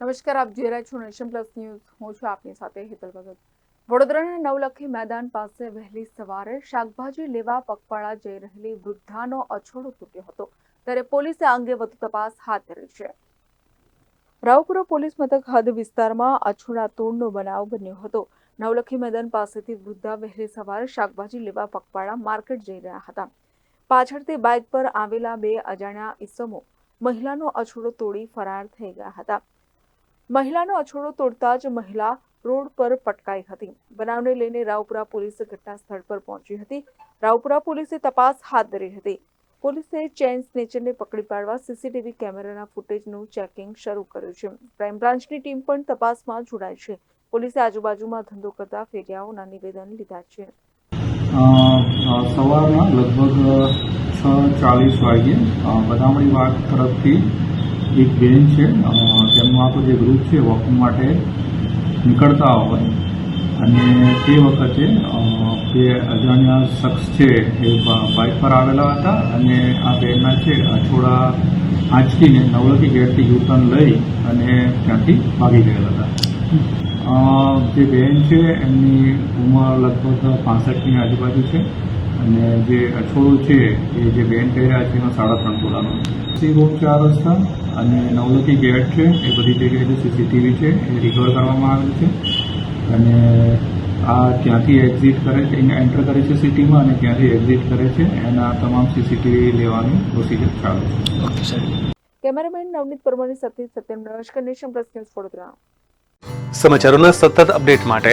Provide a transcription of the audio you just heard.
નમસ્કાર, આપ જોઈ રહ્યા છો નેશન પ્લસ ન્યૂઝ. હું છું આપની સાથે હેતલ ભગત. વડોદરાના નવલખી મેદાન પાસે વહેલી સવારે શાકભાજી લેવા પગપાળા જઈ રહેલી વૃદ્ધાનો અછોડો તૂટ્યો હતો. ત્યારે પોલીસે અંગે વધુ તપાસ હાથ ધરી છે. રાવપુરા પોલીસ મથક હદ વિસ્તારમાં અછોડા તોડનો બનાવ બન્યો હતો. નવલખી મેદાન પાસેથી વૃદ્ધા વહેલી સવારે શાકભાજી લેવા પગપાળા માર્કેટ જઈ રહ્યા હતા. પાછળથી બાઇક પર આવેલા બે અજાણ્યા ઈસમો મહિલાનો અછોડો તોડી ફરાર થઈ ગયા હતા. મહિલાનો અછોડો તોડતા જ મહિલા રોડ પર પટકાઈ હતી. બનાવને લઈને રાવપુરા પોલીસ ઘટના સ્થળ પર પહોંચી હતી. રાવપુરા પોલીસે તપાસ હાથ ધરી હતી. પોલીસે ચેન સ્નેચરને પકડી પાડવા સીસીટીવી કેમેરાના ફૂટેજનું ચેકિંગ શરૂ કર્યું છે. ક્રાઇમ બ્રાન્ચની ટીમ પણ તપાસમાં જોડાઈ છે. પોલીસે આજુબાજુમાં ધંધો કરતા ફેરિયાઓના નિવેદન લીધા છે. સવારના લગભગ છ ચાલીસ વાગ્યે અ, બદામડી વાગ તરફથી એક બેન છે. તેમનું આખું જે ગ્રુપ છે વોકિંગ માટે નીકળતા હોય. અને તે વખતે તે અજાણ્યા શખ્સ છે, એ બાઇક પર આવેલા હતા. અને આ બેનના છે થોડા આંચકીને નવલખી ગેટથી યુટર્ન લઈ અને ત્યાંથી ભાગી ગયેલા હતા. જે બેન છે, એમની ઉંમર લગભગ પાસઠની આજુબાજુ છે. અને જે અઠોડું છે એ જે બેન કહી રહ્યા છે એમાં સાડા ત્રણ તોલાનો. સી રૂમ ચાર રસ્તા અને નવલખી ગેટ છે એ બધી જગ્યાએ જે સીસીટીવી છે એ રિકવર કરવામાં આવેલ છે. અને આ ક્યાંથી એક્ઝિટ કરે છે અહીંયા એન્ટર કરે છે સિટીમાં અને ક્યાંથી એક્ઝિટ કરે છે. એના તમામ સીસીટીવી લેવાની પ્રોસિજર ચાલુ છે. કેમેરામેન નવનીત પરમારની સાથે સત્યમ નમસ્કાર નેશન પ્લસ ન્યૂઝ વડોદરા. સમાચારોના સતત અપડેટ માટે